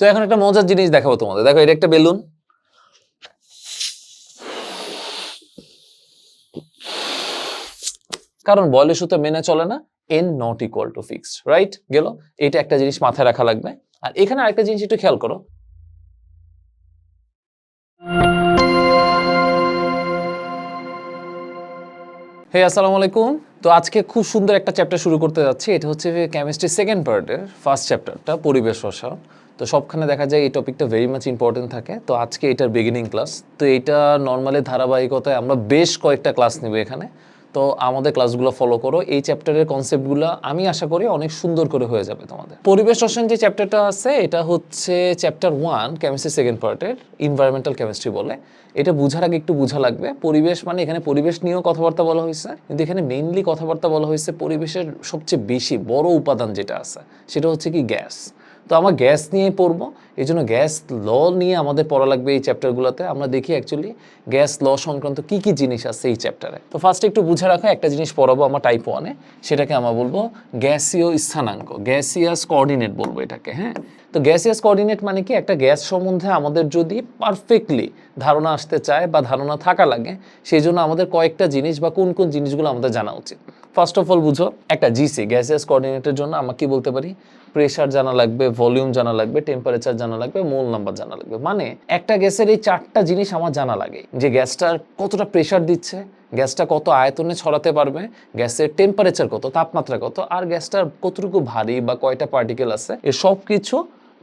তো এখন একটা মজার জিনিস দেখাবো তোমাদের। দেখো, এটা একটা বেলুন। কারণ বয়লের সুতো মেনে চলে না N not equal to fixed right গেল? এটা একটা জিনিস মাথায় রাখা লাগবে। আর এখানে আরেকটা জিনিস একটু খেয়াল করো। হে, আসসালামু আলাইকুম। তো আজকে খুব সুন্দর একটা চ্যাপ্টার শুরু করতে যাচ্ছি। এটা হচ্ছে কেমিস্ট্রি সেকেন্ড পার্টের ফার্স্ট চ্যাপ্টারটা পরিবেশ রসায়ন। তো সবখানে দেখা যায় এই টপিকটা ভেরি মাচ ইম্পর্টেন্ট থাকে। তো আজকে এটার বিগিনিং ক্লাস তো এটা নর্মালি ধারাবাহিকতায় আমরা বেশ কয়েকটা ক্লাস নেব এখানে। তো আমাদের ক্লাসগুলো ফলো করো। এই চ্যাপ্টারের কনসেপ্টগুলো আমি আশা করি অনেক সুন্দর করে হয়ে যাবে তোমাদের। পরিবেশ রসায়ন যে চ্যাপ্টারটা আছে, এটা হচ্ছে চ্যাপ্টার ওয়ান কেমিস্ট্রি সেকেন্ড পার্টের ইনভায়রনমেন্টাল কেমিস্ট্রি বলে। এটা বুঝার আগে একটু বুঝা লাগবে। পরিবেশ মানে এখানে পরিবেশ নিয়েও কথাবার্তা বলা হয়েছে। কিন্তু এখানে মেইনলি কথাবার্তা বলা হয়েছে পরিবেশের সবচেয়ে বেশি বড় উপাদান যেটা আছে, সেটা হচ্ছে কি গ্যাস তো আমরা গ্যাস নিয়ে পড়ব। এই জন্য গ্যাস ল নিয়ে আমাদের পড়া লাগবে এই চ্যাপ্টারগুলোতে আমরা দেখি অ্যাকচুয়ালি গ্যাস ল সংক্রান্ত কি কি জিনিস আছে এই চ্যাপ্টারে তো ফার্স্টে একটু বুঝে রাখো, একটা জিনিস পড়াবো আমার টাইপ ওয়ানে সেটাকে আমরা বলব গ্যাসীয় স্থানাঙ্ক। গ্যাসিয়াস কোঅর্ডিনেট বলব এটাকে হ্যাঁ? তো গ্যাসিয়াস কোঅর্ডিনেট মানে কি? একটা গ্যাস সম্বন্ধে আমাদের যদি পারফেক্টলি ধারণা আসতে চায় বা ধারণা থাকা লাগে, সেই জন্য আমাদের কয়েকটা জিনিস বা কোন কোন জিনিসগুলো আমাদের জানা উচিত। ফার্স্ট অফ অল বুঝো, একটা জিসি গ্যাসিয়াস কোঅর্ডিনেটের জন্য আমরা কি বলতে পারি? প্রেশার জানা লাগবে ভলিউম জানা লাগবে টেম্পারেচার জানা লাগবে মোল নাম্বার জানা লাগবে। মানে একটা গ্যাসের এই চারটা জিনিস আমার জানা লাগে। যে গ্যাসটার কতটা প্রেশার দিচ্ছে, গ্যাসটা কত আয়তনে ছড়াতে পারবে, গ্যাসের টেম্পারেচার কত, তাপমাত্রা কত, আর গ্যাসটার কতটুকু ভারী বা কয়টা পার্টিকেল আছে, এ সব কিছু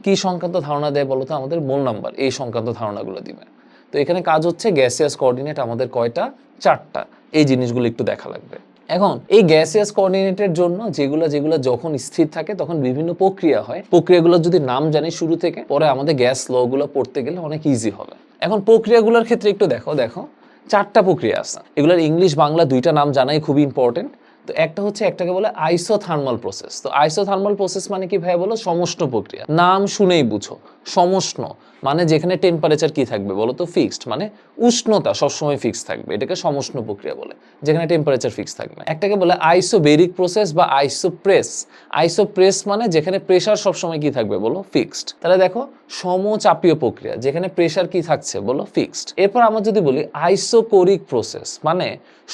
কি সংক্রান্ত ধারণা দেয় বলতো আমাদের? মোল নাম্বার এই সংক্রান্ত ধারণাগুলো দিবে। তো এখানে কাজ হচ্ছে গ্যাসিয়াস কোঅর্ডিনেট আমাদের কয়টা? চারটা। এই জিনিসগুলো একটু দেখা লাগবে। এখন, এই গ্যাসিয়াস কোঅর্ডিনেটের জন্য যেগুলো যেগুলো যখন স্থির থাকে, তখন বিভিন্ন প্রক্রিয়া হয়। প্রক্রিয়াগুলো যদি নাম জানি শুরু থেকে, পরে আমাদের গ্যাস লগুলো পড়তে গেলে অনেক ইজি হবে। এখন, প্রক্রিয়াগুলোর ক্ষেত্রে একটু দেখো দেখো। চারটা প্রক্রিয়া আছে। এগুলোর ইংলিশ, বাংলা দুইটা নাম জানাই খুবই ইম্পর্টেন্ট তো একটা হচ্ছে একটাকে বলে আইসোথার্মাল প্রসেস তো আইসোথার্মাল প্রসেস মানে কি ভাই বলো? সমষ্ণ প্রক্রিয়া। নাম শুনেই বুঝো। সমষ্ণ। মানে যেখানে টেম্পারেচার কি থাকবে বলো তো ফিক্সড মানে উষ্ণতা সবসময় ফিক্সড থাকবে, এটাকে সমষ্ণ প্রক্রিয়া বলে, যেখানে টেম্পারেচার ফিক্স থাকবে একটাকে বলে আইসোবেরিক প্রসেস বা আইসোপ্রেস আইসোপ্রেস মানে যেখানে প্রেশার সবসময় কি থাকবে বলো? ফিক্সড তাহলে দেখো, সমচাপীয় প্রক্রিয়া, যেখানে প্রেশার কি থাকছে বলো? ফিক্সড এরপর আমরা যদি বলি আইসোকোরিক প্রসেস মানে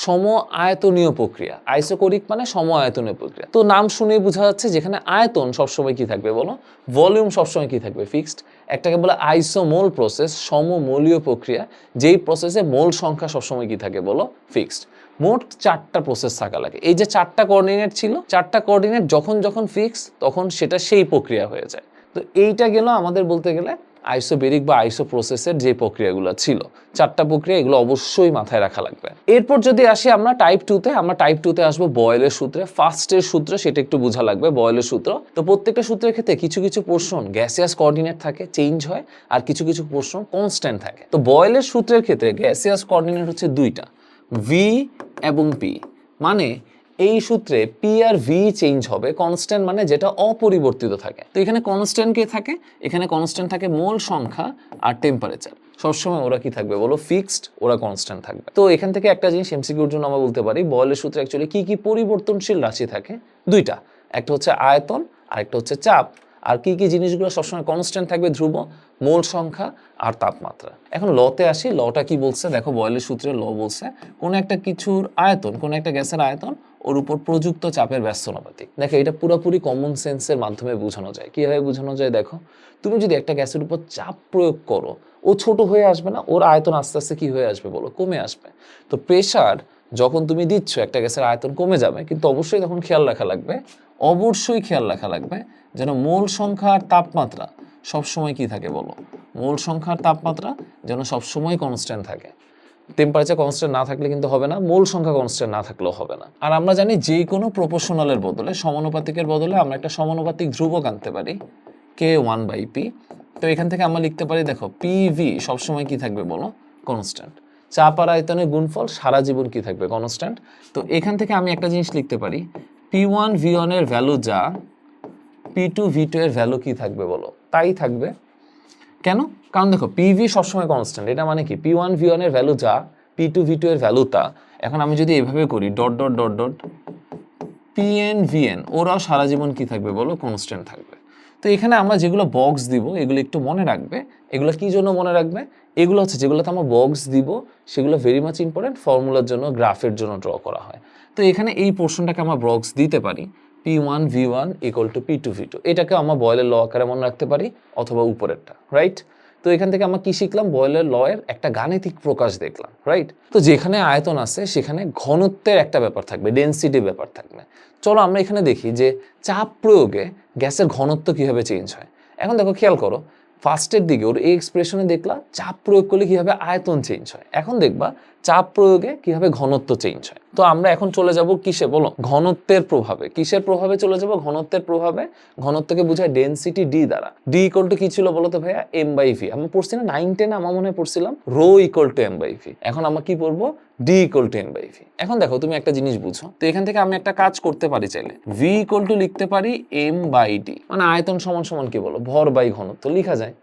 সম আয়তনীয় প্রক্রিয়া। আইসোকোরিক মানে সম আয়তনীয় প্রক্রিয়া। তো নাম শুনেই বোঝা যাচ্ছে যেখানে আয়তন সবসময় কি থাকবে বলো? ভলিউম সবসময় কি থাকবে? ফিক্সড একটাকে বলে আইসোমোল প্রসেস সমমূলীয় প্রক্রিয়া, যেই প্রসেসে মোল সংখ্যা সবসময় কি থাকে বলো? ফিক্সড মোট চারটা প্রসেস থাকা লাগে। এই যে চারটা কোঅর্ডিনেট ছিল, চারটা কোঅর্ডিনেট যখন যখন ফিক্স তখন সেটা সেই প্রক্রিয়া হয়ে যায়। তো এইটা গেল আমাদের বলতে গেলে আইসোবেরিক বা আইসো প্রসেসের যে প্রক্রিয়াগুলো ছিল, চারটা প্রক্রিয়া এগুলো অবশ্যই মাথায় রাখা লাগবে। এরপর যদি আসি আমরা টাইপ টুতে আমরা টাইপ টুতে আসব বয়েলের সূত্রে। ফার্স্টের সূত্র সেটা একটু বোঝা লাগবে বয়েলের সূত্র। তো প্রত্যেকটা সূত্রের ক্ষেত্রে কিছু কিছু পোর্শন গ্যাসিয়াস কোঅর্ডিনেট থাকে চেঞ্জ হয়, আর কিছু কিছু পোর্শন কনস্ট্যান্ট থাকে। তো বয়েলের সূত্রের ক্ষেত্রে গ্যাসিয়াস কোঅর্ডিনেট হচ্ছে দুইটা ভি এবং পি মানে এই সূত্রে পি আর ভি চেঞ্জ হবে কনস্ট্যান্ট মানে যেটা অপরিবর্তিত থাকে। তো এখানে কনস্ট্যান্ট কে থাকে? এখানে কনস্ট্যান্ট থাকে মোল সংখ্যা আর টেম্পারেচার সবসময় ওরা কি থাকবে বলো? ফিক্সড ওরা কনস্ট্যান্ট থাকবে। তো এখান থেকে একটা জিনিস এমসিকিউর জন্য আমরা বলতে পারি বয়লের সূত্রে অ্যাকচুয়ালি কি কি পরিবর্তনশীল রাশি থাকে? দুইটা। একটা হচ্ছে আয়তন আর একটা হচ্ছে চাপ। আর কি কি জিনিসগুলো সবসময় কনস্ট্যান্ট থাকবে? ধ্রুব, মোল সংখ্যা আর তাপমাত্রা। এখন লতে আসি, লটা কি বলছে? দেখো বয়লের সূত্রে ল বলছে, কোন একটা কিছুর আয়তন, কোন একটা গ্যাসের আয়তন ওর উপর প্রযুক্ত চাপের ব্যস্তনাপাতিক দেখো, এটা পুরোপুরি কমন সেন্সের মাধ্যমে বোঝানো যায়। কীভাবে বোঝানো যায় দেখো, তুমি যদি একটা গ্যাসের উপর চাপ প্রয়োগ করো, ও ছোট হয়ে আসবে না, ওর আয়তন আস্তে আস্তে কি হয়ে আসবে বলো? কমে আসবে। তো প্রেশার যখন তুমি দিচ্ছ, একটা গ্যাসের আয়তন কমে যাবে, কিন্তু অবশ্যই তখন খেয়াল রাখা লাগবে, অবশ্যই খেয়াল রাখা লাগবে যেন মোল সংখ্যা আর তাপমাত্রা সবসময় কি থাকে বলো? মোল সংখ্যার তাপমাত্রা যেন সবসময় কনস্ট্যান্ট থাকে। টেম্পারেচার কনস্ট্যান্ট না থাকলে কিন্তু হবে না, মূল সংখ্যা কনস্ট্যান্ট না থাকলেও হবে না। আর আমরা জানি যে কোনো প্রপোর্শনালের বদলে, সমানুপাতিকের বদলে আমরা একটা সমানুপাতিক ধ্রুবক আনতে পারি কে ওয়ান বাই পি তো এখান থেকে আমরা লিখতে পারি, দেখো পি ভি সবসময় কি থাকবে বলো? কনস্ট্যান্ট চাপ আর আয়তনের গুণফল সারা জীবন কি থাকবে? কনস্ট্যান্ট তো এখান থেকে আমি একটা জিনিস লিখতে পারি পি ওয়ান ভি ওয়ানের ভ্যালু যা পি টু ভি টু এর ভ্যালু কি থাকবে বলো? তাই থাকবে কেন? কারণ দেখো পিভি সবসময় কনস্ট্যান্ট এটা মানে কি? পি ওয়ান ভি ওয়ানের ভ্যালু যা পি টু ভি টু এর ভ্যালু তা। এখন আমি যদি এভাবে করি dot dot dot dot P N V N ওরাও সারা জীবন কি থাকবে বলো? কনস্ট্যান্ট থাকবে। তো এখানে আমরা যেগুলো বক্স দিব, এগুলো একটু মনে রাখবে। এগুলো কি জন্য মনে রাখবে? এগুলো হচ্ছে, যেগুলোতে আমরা বক্স দিব, সেগুলো ভেরি মাচ ইম্পর্টেন্ট ফর্মুলার জন্য গ্রাফের জন্য ড্র করা হয়। তো এখানে এই পোর্শনটাকে আমরা বক্স দিতে পারি। P one V one equal to P two V two এটাকে আমরা বয়েলের ল আকারে মনে রাখতে পারি, অথবা উপরেরটা রাইট তো এখান থেকে আমরা কি শিখলাম? বয়েলের এর একটা গাণিতিক প্রকাশ দেখলাম রাইট তো যেখানে আয়তন আছে, সেখানে ঘনত্বের একটা ব্যাপার থাকবে ডেন্সিটি ব্যাপার থাকবে। চলো আমরা এখানে দেখি যে চাপ প্রয়োগে গ্যাসের ঘনত্ব কীভাবে চেঞ্জ হয়। এখন দেখো, খেয়াল করো ফার্স্টের দিকে ওর এই এক্সপ্রেশনে দেখলা, চাপ প্রয়োগ করলে কীভাবে আয়তন চেঞ্জ হয়। এখন দেখবা চাপ প্রয়োগে কীভাবে ঘনত্ব চেঞ্জ হয়? তো আমরা এখন চলে যাব কিসে বলো ঘনত্বের প্রভাবে। কিসের প্রভাবে চলে যাব? ঘনত্বের প্রভাবে ঘনত্বকে বোঝায় ডেন্সিটি ডি দ্বারা। ডি ইকুয়াল টু কি ছিল বলো তো ভাইয়া? এম বাই ভি আমরা পড়ছি না নাইন টেন আমার মনে পড়ছিলাম rho equal to M by V এখন আমরা কি পড়ব? D equal to M by V এখন দেখো, তুমি একটা জিনিস বুঝো। তো এখান থেকে আমি একটা কাজ করতে পারি চাইলে। ভি ইকুয়াল টু লিখতে পারি এম বাই ডি মানে আয়তন সমান সমান কি বলো? ভর বাই ঘনত্ব। লিখা যায়।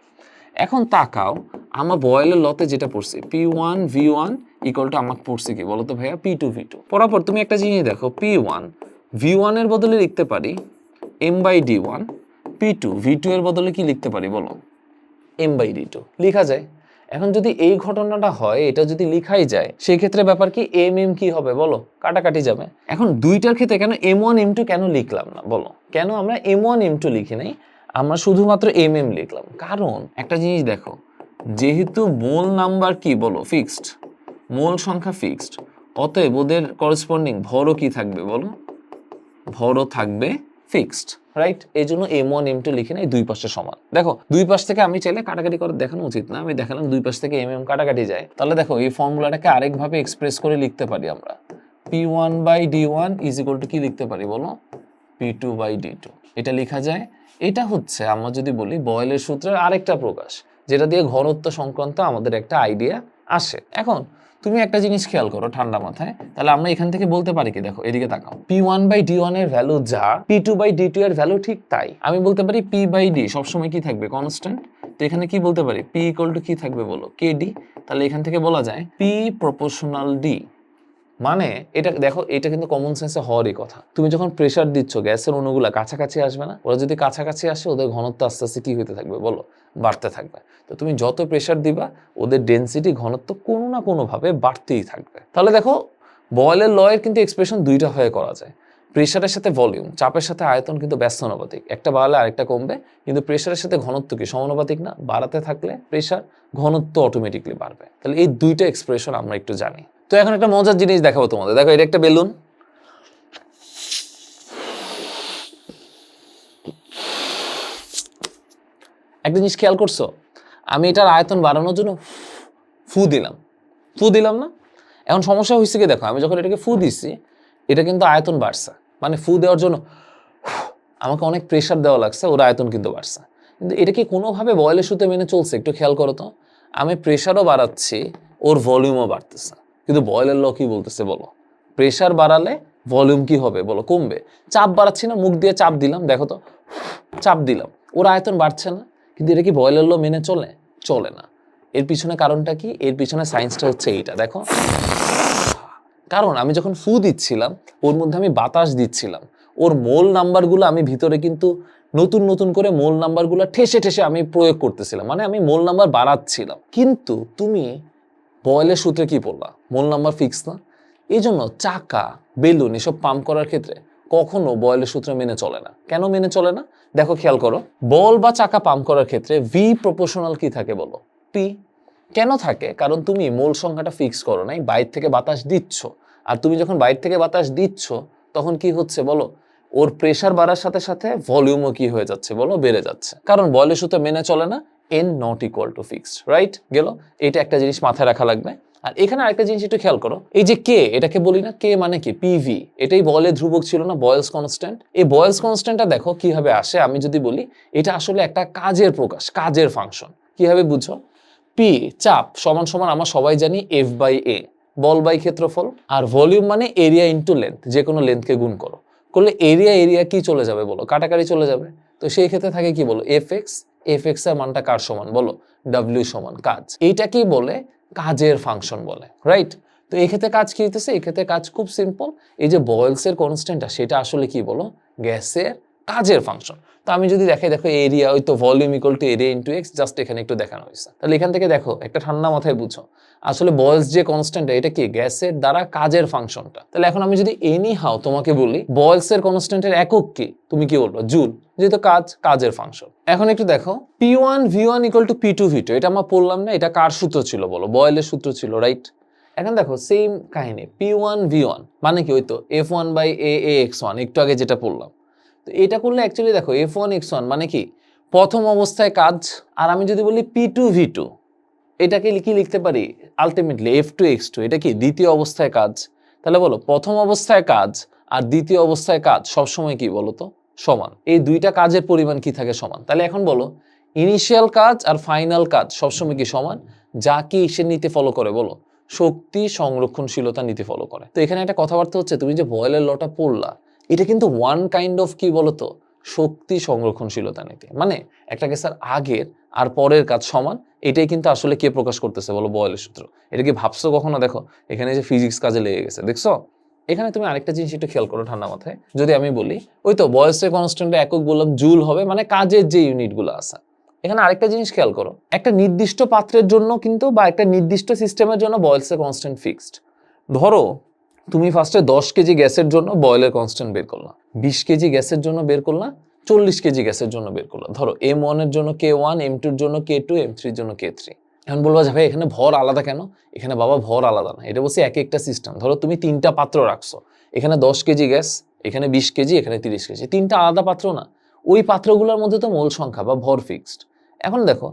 এখন তাকাও, আমার বয়েলের লতে যেটা পড়ছে, P one, V one equal to আমাকে পড়ছে কি বলো তো ভাইয়া? P two V two. পরাপর তুমি একটা জিনিস দেখো, পি ওয়ান, ভি ওয়ানের বদলে লিখতে পারি, M by D one, P two, V two এর বদলে কি লিখতে পারি বলো? M by D two. লিখা যায়। এখন যদি এই ঘটনাটা হয়, এটা যদি লিখাই যায় সেই ক্ষেত্রে ব্যাপার কি, এম এম কি হবে বলো? কাটাকাটি যাবে। এখন দুইটার ক্ষেত্রে কেন এম ওয়ান, এম টু কেন লিখলাম না বলো? কেন আমরা এম ওয়ান, এম টু লিখি নাই? আমরা শুধুমাত্র এম এম লিখলাম। কারণ একটা জিনিস দেখো, যেহেতু মোল নাম্বার কি বলো? ফিক্সড। মোল সংখ্যা ফিক্সড। অতএব ওদের করসপন্ডিং ভরও কি থাকবে বলো? ভরও থাকবে ফিক্সড রাইট এই জন্য এম ওয়ান এম টু লিখে নাই, দুই পাশে সমান। দেখো, দুই পাশ থেকে আমি চাইলে কাটাকাটি করে দেখানো উচিত না। আমি দেখালাম দুই পাশ থেকে এম এম কাটাকাটি যায়। তাহলে দেখো, এই ফর্মুলাটাকে আরেকভাবে এক্সপ্রেস করে লিখতে পারি আমরা। P one by D one is equal to কি লিখতে পারি বলো? P two by D two এটা লেখা যায়। এটা হচ্ছে আমরা যদি বলি বয়েলের সূত্রের আরেকটা প্রকাশ, যেটা দিয়ে ঘনত্ব সংক্রান্ত আমাদের একটা আইডিয়া আসে। এখন তুমি একটা জিনিস খেয়াল করো ঠান্ডা মাথায়, তাহলে আমরা এখান থেকে বলতে পারি কি, দেখো এদিকে তাকাও। পি ওয়ান বাই ডি ওয়ানের ভ্যালু যা P two by D two এর ভ্যালু ঠিক তাই। আমি বলতে পারি পি বাই ডি সবসময় কি থাকবে কনস্ট্যান্ট তো এখানে কি বলতে পারি? পি ইকুয়াল টু কি থাকবে বলো? কে ডি তাহলে এখান থেকে বলা যায় পি প্রপোর্শনাল ডি মানে এটা দেখো, এটা কিন্তু কমন সেন্সে হওয়ারই কথা। তুমি যখন প্রেশার দিচ্ছ, গ্যাসের অণুগুলা কাছাকাছি আসবে না, ওরা যদি কাছাকাছি আসে, ওদের ঘনত্ব আস্তে আস্তে কি হতে থাকবে বলো? বাড়তে থাকবে। তো তুমি যত প্রেশার দিবা, ওদের ডেন্সিটি ঘনত্ব কোনো না কোনোভাবে বাড়তেই থাকবে। তাহলে দেখো বয়েলের লয়ের কিন্তু এক্সপ্রেশন দুইটা হয়ে করা যায়। প্রেশারের সাথে ভলিউম চাপের সাথে আয়তন কিন্তু ব্যস্তানুপাতিক। একটা বাড়ালে আরেকটা কমবে, কিন্তু প্রেশারের সাথে ঘনত্ব কি সমানুপাতিক না? বাড়াতে থাকলে প্রেশার ঘনত্ব অটোমেটিকলি বাড়বে। তাহলে এই দুইটা এক্সপ্রেশন আমরা একটু জানি। তো এখন একটা মজার জিনিস দেখাবো তোমাদের। দেখো, এটা একটা বেলুন। একটা জিনিস খেয়াল করছ? আমি এটার আয়তন বাড়ানোর জন্য ফু দিলাম। ফু দিলাম না? এখন সমস্যা হয়েছে কি দেখো, আমি যখন এটাকে ফু দিচ্ছি এটা কিন্তু আয়তন বাড়ছে। মানে ফু দেওয়ার জন্য আমাকে অনেক প্রেশার দেওয়া লাগছে, ওর আয়তন কিন্তু বাড়ছে। কিন্তু এটা কি কোনোভাবে বয়লের সুতে মেনে চলছে? একটু খেয়াল করো তো। আমি প্রেশারও বাড়াচ্ছি, ওর ভলিউমও বাড়তেছে। কিন্তু বয়েলের ল কি বলতেছে বলো? প্রেশার বাড়ালে ভলিউম কি হবে বলো? কমবে। চাপ বাড়াচ্ছি না, মুখ দিয়ে চাপ দিলাম, দেখো তো, চাপ দিলাম। ওর আয়তন বাড়ছে না, কিন্তু এটা কি বয়েলের ল মেনে চলে? চলে না। এর পিছনে কারণটা কি? এর পিছনে সায়েন্সটা হচ্ছে এইটা, দেখো। কারণ আমি যখন ফু দিচ্ছিলাম, ওর মধ্যে আমি বাতাস দিচ্ছিলাম। ওর মোল নাম্বারগুলো আমি ভিতরে কিন্তু নতুন নতুন করে মোল নাম্বারগুলো ঠেসে ঠেসে আমি প্রয়োগ করতেছিলাম। মানে আমি মোল নাম্বার বাড়াচ্ছিলাম। কিন্তু তুমি বয়েলের সূত্রে কি পড়লা? মোল নাম্বার ফিক্স না? এই জন্য চাকা, বেলুন এসব পাম্প করার ক্ষেত্রে কখনো বয়েলের সূত্র মেনে চলে না। কেন মেনে চলে না? দেখো, খেয়াল করো, বল বা চাকা পাম্প করার ক্ষেত্রে ভি প্রপোর্শনাল কি থাকে বলো? পি কেন থাকে? কারণ তুমি মোল সংখ্যাটা ফিক্স করো নাই, বাইর থেকে বাতাস দিচ্ছ। আর তুমি যখন বাইর থেকে বাতাস দিচ্ছ, তখন কি হচ্ছে বলো? ওর প্রেশার বাড়ার সাথে সাথে ভলিউমও কি হয়ে যাচ্ছে বলো? বেড়ে যাচ্ছে। কারণ বয়লের সূত্রে মেনে চলে না N not equal to fixed right গেল? এটা একটা জিনিস মাথায় রাখা লাগবে। আর এখানে আরেকটা জিনিস একটু খেয়াল করো। এই যে কে এটাকে বলি না কে মানে কি? পিভি এটাই বলে ধ্রুবক ছিল না বয়েলস কনস্ট্যান্ট এই বয়েলস কনস্ট্যান্টটা দেখো কীভাবে আসে, আমি যদি বলি, এটা আসলে একটা কাজের প্রকাশ, কাজের ফাংশন কীভাবে বুঝছ? পি চাপ, সমান সমান আমরা সবাই জানি এফ বাই এ বল বাই ক্ষেত্রফল। আর ভলিউম মানে এরিয়া ইন্টু লেন্থ যে কোনো লেন্থকে গুণ করো। করলে এরিয়া এরিয়া কি চলে যাবে বলো? কাটাকাটি চলে যাবে। তো সেই ক্ষেত্রে থাকে কি বলো? এফ এক্স এফ এক্সের মানটা কার সমান? বলো ডাব্লিউ সমান কাজ। এইটা কি বলে কাজের ফাংশন বলে রাইট তো এক্ষেত্রে ক্ষেত্রে কাজ কি হইতেছে? এই ক্ষেত্রে কাজ খুব সিম্পল এই যে বয়েলসের কনস্ট্যান্টটা সেটা আসলে কি বলো? গ্যাসের কাজের ফাংশন তো আমি যদি দেখাই, দেখো এরিয়া ওই তো volume equal to area into X just এখানে একটু দেখানো হয়েছে। তাহলে এখান থেকে দেখো, একটা ঠান্ডা মাথায় বুঝো। আসলে বয়েলস যে কনস্ট্যান্ট এটা কি? গ্যাসের দ্বারা কাজের ফাংশনটা। তাহলে এখন আমি যদি এনি হাও তোমাকে বলি বয়েলস এর কনস্ট্যান্টের একক কি? তুমি কি বলব? জুল। যেহেতু কাজ, কাজের ফাংশন। এখন একটু দেখো P one V one equal to P two V two এটা আমরা পড়লাম না, এটা কার সূত্র ছিল বলো? বয়েলের সূত্র ছিল রাইট এখন দেখো সেম কাহিনী পি ওয়ান ভি ওয়ান মানে কি? ওই তো F one by A X one একটু আগে যেটা পড়লাম। তো এটা করলে অ্যাকচুয়ালি দেখো এফ ওয়ান এক্স ওয়ান মানে কি? প্রথম অবস্থায় কাজ, আর আমি যদি বলি পি টু ভি টু এটাকে কি লিখতে পারি? Ultimately F two X two এটা কি? দ্বিতীয় অবস্থায় কাজ। তাহলে বলো, প্রথম অবস্থায় কাজ আর দ্বিতীয় অবস্থায় কাজ সবসময় কি বলো তো সমান। এই দুইটা কাজের পরিমাণ কি থাকে সমান? তাহলে এখন বলো ইনিশিয়াল কাজ আর ফাইনাল কাজ সবসময় কি সমান? যা কি ইসের নিতে ফলো করে বলো? শক্তি সংরক্ষণশীলতা নীতি ফলো করে। তো এখানে একটা কথাবার্তা হচ্ছে, তুমি যে বয়েলের লটা পড়লা এটা কিন্তু ওয়ান কাইন্ড অফ কি বলতো? শক্তি সংরক্ষণশীলতা নীতি। মানে একটা কেসার আগের আর পরের কাজ সমান, এটাই কিন্তু আসলে কে প্রকাশ করতেছে বলো বয়েলের সূত্র। এটা কি ভাবছ কখনো? দেখো, এখানে যে ফিজিক্স কাজে লেগে গেছে, দেখছ? এখানে তুমি আরেকটা জিনিস একটু খেয়াল করো ঠান্ডা মাথায়। যদি আমি বলি, ওই তো বয়সের কনস্ট্যান্টে একক বললাম জুল হবে মানে কাজের যে ইউনিটগুলো আছে। এখানে আরেকটা জিনিস খেয়াল করো, একটা নির্দিষ্ট পাত্রের জন্য কিন্তু বা একটা নির্দিষ্ট সিস্টেমের জন্য বয়েলসের কনস্ট্যান্ট ফিক্সড ধরো তুমি ফার্স্টে দশ কেজি গ্যাসের জন্য বয়েলের কনস্ট্যান্ট বের করলাম বিশ কেজি গ্যাসের জন্য বের করলাম চল্লিশ কেজি গ্যাসের জন্য বের করলাম ধরো এম ওয়ানের জন্য কে ওয়ান এম টুর জন্য কে টু এম থ্রির জন্য কে থ্রি এখন বলব যে, ভাই, এখানে ভর আলাদা কেন? এখানে বাবা ভর আলাদা না। এটা বলছি এক একটা সিস্টেম ধরো, তুমি তিনটা পাত্র রাখছো। এখানে দশ কেজি গ্যাস, এখানে বিশ কেজি, এখানে তিরিশ কেজি। তিনটা আলাদা পাত্র না। ওই পাত্রগুলোর মধ্যে তো মূল সংখ্যা বা ভর ফিক্সড এখন দেখো,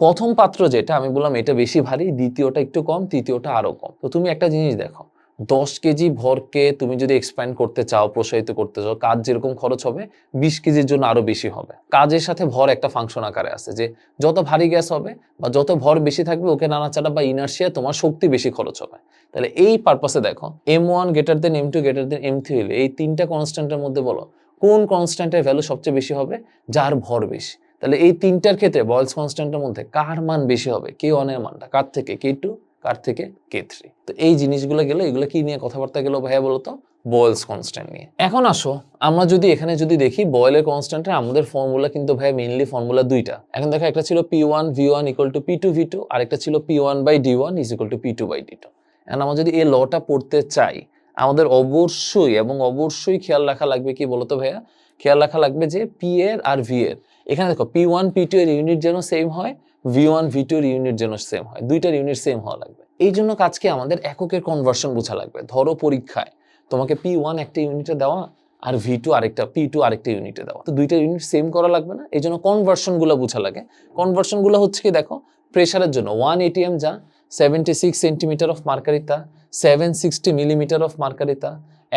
প্রথম পাত্র যেটা, আমি বললাম এটা বেশি ভারী, দ্বিতীয়টা একটু কম, তৃতীয়টা আরও কম। তো তুমি একটা জিনিস দেখো দশ কেজি ভরকে তুমি যদি এক্সপ্যান্ড করতে চাও, প্রসারিত করতে চাও, কাজ যেরকম খরচ হবে, বিশ কেজির জন্য আরও বেশি হবে। কাজের সাথে ভর একটা ফাংশন আকারে আছে যে, যত ভারী গ্যাস হবে বা যত ভর বেশি থাকবে, ওকে নাড়াচাড়া বা ইনার্সিয়া তোমার শক্তি বেশি খরচ হবে। তাহলে এই পারপাসে দেখো M one greater than M two greater than M three এই তিনটা কনস্ট্যান্টের মধ্যে বলো, কোন কনস্ট্যান্টের ভ্যালু সবচেয়ে বেশি হবে? যার ভর বেশি। তাহলে এই তিনটার ক্ষেত্রে বয়েলস কনস্ট্যান্টের মধ্যে কার মান বেশি হবে? কে ওয়ানের মানটা কার থেকে? কে টু কার থেকে? K three. তো এই জিনিসগুলো গেল, এগুলো কি নিয়ে কথাবার্তা গেলো ভাইয়া বলতো? বয়েলস কনস্ট্যান্ট নিয়ে। এখন আসো, আমরা যদি এখানে যদি দেখি বয়েলের কনস্ট্যান্টের আমাদের ফর্মুলা কিন্তু ভাই মেইনলি ফর্মুলা দুইটা। এখন দেখো একটা ছিল P one V one equal to P two V two আরেকটা ছিল P one by D one is equal to P two by D two এখন আমরা যদি এই লটা পড়তে চাই, আমাদের অবশ্যই এবং অবশ্যই খেয়াল রাখা লাগবে কি বলতো ভাইয়া? খেয়াল রাখা লাগবে যে পি এর আর ভি এর। এখানে দেখো পি ওয়ান পি টু এর ইউনিট যেন সেম হয় ভি ওয়ান ভি টু এর ইউনিট যেন সেম হয়, দুইটার ইউনিট সেম হওয়া লাগবে। এই জন্য কাজকে আমাদের এককের কনভার্সন বোঝা লাগবে। ধরো পরীক্ষায় তোমাকে পি ওয়ান একটা ইউনিটে দেওয়া আর ভি টু আরেকটা পি টু আরেকটা ইউনিটে দেওয়া। তো দুইটা ইউনিট সেম করা লাগবে না এই জন্য কনভার্সনগুলো বোঝা লাগে। কনভার্সনগুলো হচ্ছে কি দেখো প্রেশারের জন্য ওয়ান এটিএম যা সেভেন্টি সিক্স সেন্টিমিটার অফ মার্কারিতা সেভেন সিক্সটি মিলিমিটার অফ মার্কারিতা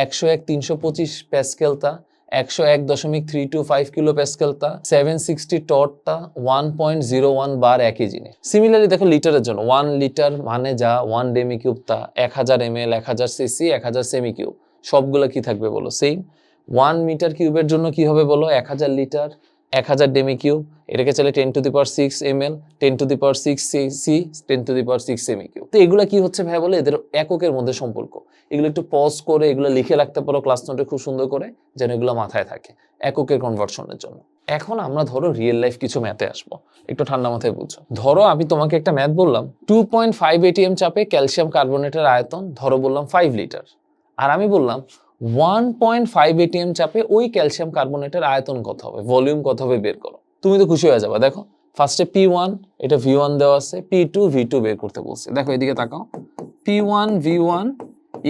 একশো এক, তিনশো পঁচিশ প্যাসকেলতা একশো এক দশমিক থ্রি টু ফাইভ কিলো প্যাসকেলতা seven sixty টটটা one point zero one bar একই জিনিস। সিমিলারলি দেখো লিটারের জন্য ওয়ান লিটার মানে যা ওয়ান ডেমি কিউব তা এক হাজার এম এল এক হাজার সিসি এক হাজার সেমি কিউব সবগুলো কি থাকবে বলো? সেম ওয়ান মিটার কিউবের জন্য কি হবে বলো? এক হাজার লিটার এক হাজার ডেমি কিউব, এটাকে চলে ten to the power six M L ten to the power six C ten to the power six semi cube. তো এগুলো কি হচ্ছে ভাই বলে? এদের এককের মধ্যে সম্পর্ক। এগুলো একটু পজ করে, এগুলো লিখে রাখতে পারো ক্লাস নোটে খুব সুন্দর করে, যেন এগুলো মাথায় থাকে এককের কনভার্সনের জন্য। এখন আমরা ধরো রিয়েল লাইফ কিছু ম্যাথে আসব। একটু ঠান্ডা মাথায় বুঝছ ধরো আমি তোমাকে একটা ম্যাথ বললাম টু পয়েন্ট ফাইভ এটিএম চাপে ক্যালসিয়াম কার্বনেটের আয়তন, ধরো বললাম ফাইভ লিটার আর আমি বললাম ওয়ান পয়েন্ট ফাইভ এটিএম চাপে ওই ক্যালসিয়াম কার্বনেটের আয়তন কত হবে? ভলিউম কত হবে? বের করো। তুমি তো খুশি হয়ে যাবে। দেখো ফার্স্টে পি ওয়ান এটা ভি ওয়ান দেওয়া আছে পি টু ভি টু বের করতে বলছে। দেখো, এদিকে তাকাও। P one V one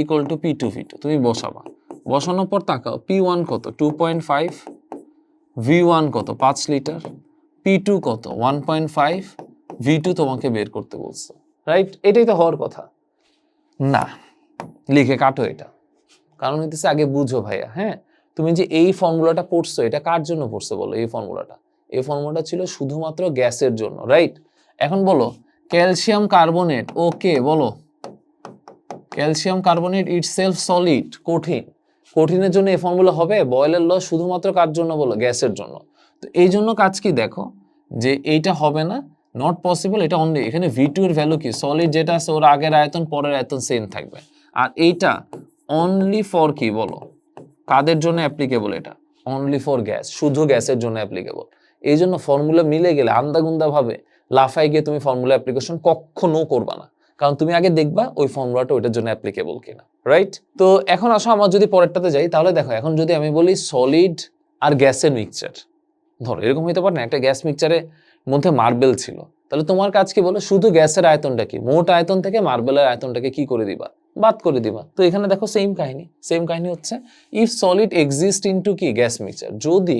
equal to P two V two তুমি বসাবা। বসানোর পর তাকাও পি ওয়ান কত? Two point five V one কত? পাঁচ লিটার। পি টু কত? One point five V two তোমাকে বের করতে বলছে। রাইট এটাই তো হওয়ার কথা। না, লিখে কাটো এটা। কারণ হইতেছে আগে বুঝো ভাইয়া হ্যাঁ? তুমি যে এই ফর্মুলাটা পড়ছো, এটা কার জন্য পড়ছো বলো এই ফর্মুলাটা? এই ফর্মুলাটা ছিল শুধুমাত্র গ্যাসের জন্য রাইট এখন বলো, ক্যালসিয়াম কার্বনেট ওকে বলো। Calcium carbonate itself solid কঠিন। কঠিনের জন্য এই ফর্মুলা হবে বয়েলের ল শুধুমাত্র কার জন্য বলো? গ্যাসের জন্য। তো এই জন্য কাজ কি দেখো, যে এইটা হবে না নট পসিবল এটা অনলি এখানে ভি টু এর ভ্যালু কি? সলিড যেটা আছে, ওর আগের আয়তন, পরের আয়তন সেম থাকবে। আর এইটা অনলি ফর কি বলো? কাদের জন্য অ্যাপ্লিকেবল এটা? অনলি ফর গ্যাস শুধু গ্যাসের জন্য অ্যাপ্লিকেবল এই জন্য ফর্মুলা মিলে গেলে আন্দাগুন্দা ভাবে লাফাই গিয়ে তুমি ফর্মুলা অ্যাপ্লিকেশন কখনো করবা না। কারণ তুমি আগে দেখবা ওই ফর্মুলাটা ওইটার জন্য অ্যাপ্লিকেবল কিনা রাইট তো এখন আসো, আমার যদি পরেরটাতে যাই, তাহলে দেখো, এখন যদি আমি বলি সলিড আর গ্যাসের মিক্সচার ধরো, এরকম হইতে পারে না, একটা গ্যাস মিক্সচারের মধ্যে মার্বেল ছিল। তাহলে তোমার কাজ কি বলো? শুধু গ্যাসের আয়তনটা কি? মোট আয়তন থেকে মার্বেলের আয়তনটাকে কি করে দিবা? বাদ করে দিবা। তো এখানে দেখো সেম কাহিনী। সেম কাহিনী হচ্ছে ইফ সলিড এক্সিস্ট ইনটু কি? গ্যাস মিক্সচার যদি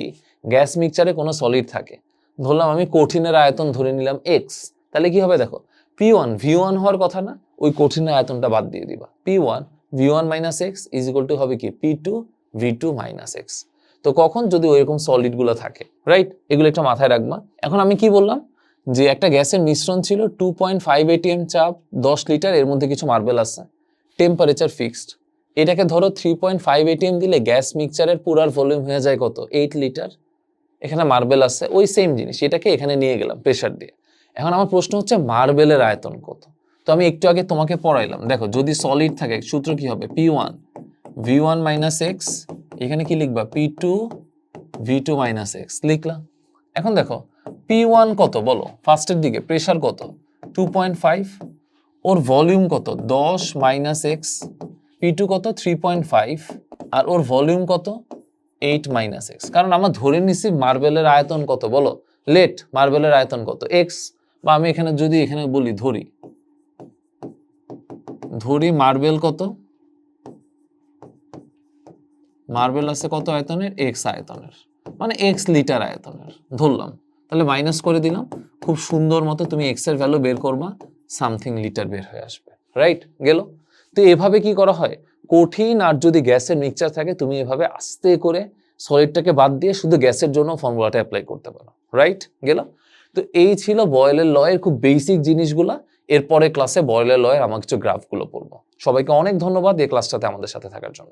গ্যাস মিক্সচারে কোনো সলিড থাকে, ধরলাম আমি কঠিনের আয়তন ধরে নিলাম এক্স তাহলে কি হবে দেখো? পি ওয়ান ভি ওয়ান হওয়ার কথা না, ওই কঠিনের আয়তনটা বাদ দিয়ে দিবা। P one V one minus X is equal to হবে কি? P two V two minus X তো কখন যদি ওইরকম সলিডগুলো থাকে রাইট এগুলো একটা মাথায় রাখবা। এখন আমি কি বললাম? যে একটা গ্যাসের মিশ্রণ ছিল টু পয়েন্ট ফাইভ এটিএম চাপ, দশ লিটার, এর মধ্যে কিছু মার্বেল আছে। টেম্পারেচার ফিক্সড এটাকে ধরো থ্রি পয়েন্ট ফাইভ এটিএম দিলে গ্যাস মিক্সচারের পুরার ভলিউম হয়ে যায় কত? Eight litre. এখানে মার্বেল আছে, ওই সেম জিনিস। এটাকে এখানে নিয়ে গেলাম প্রেশার দিয়ে। এখন আমার প্রশ্ন হচ্ছে মার্বেলের আয়তন কত? তো আমি একটু আগে তোমাকে পড়াইলাম। দেখো, যদি সলিড থাকে, সূত্র কি হবে? P one V one minus X এখানে কি লিখবা? P two V two minus X লিখলাম। এখন দেখো পি ওয়ান কত বলো? ফার্স্টের দিকে প্রেশার কত? টু পয়েন্ট ফাইভ ওর ভলিউম কত? দশ মাইনাস এক্স পি টু কত? থ্রি পয়েন্ট ফাইভ আর ওর ভলিউম কত? এইট মাইনাস এক্স কারণ আমরা ধরে নিছি মার্বেলের আয়তন কত বলো? লেট মার্বেলের আয়তন কত? এক্স বা আমি এখানে যদি এখানে বলি ধরি ধরি মার্বেল কত? মার্বেল আছে কত আয়তনের? এক্স আয়তনের। মানে এক্স লিটার আয়তনের ধরলাম। তাহলে মাইনাস করে দিলাম। খুব সুন্দর মতো তুমি এক্সের ভ্যালু বের করবা। সামথিং লিটার বের হয়ে আসবে। রাইট গেল? তো এভাবে কি করা হয়? কঠিন আর যদি গ্যাসের মিক্সচার থাকে, তুমি এভাবে আস্তে করে সলিডটাকে বাদ দিয়ে শুধু গ্যাসের জন্য ফর্মুলাটা অ্যাপ্লাই করতে পারো। রাইট গেল? তো এই ছিল বয়েলের লয়ের খুব বেসিক জিনিসগুলা। এরপরে ক্লাসে বয়েলের লয়ের আমার কিছু গ্রাফগুলো পড়ব। সবাইকে অনেক ধন্যবাদ এই ক্লাসটাতে আমাদের সাথে থাকার জন্য।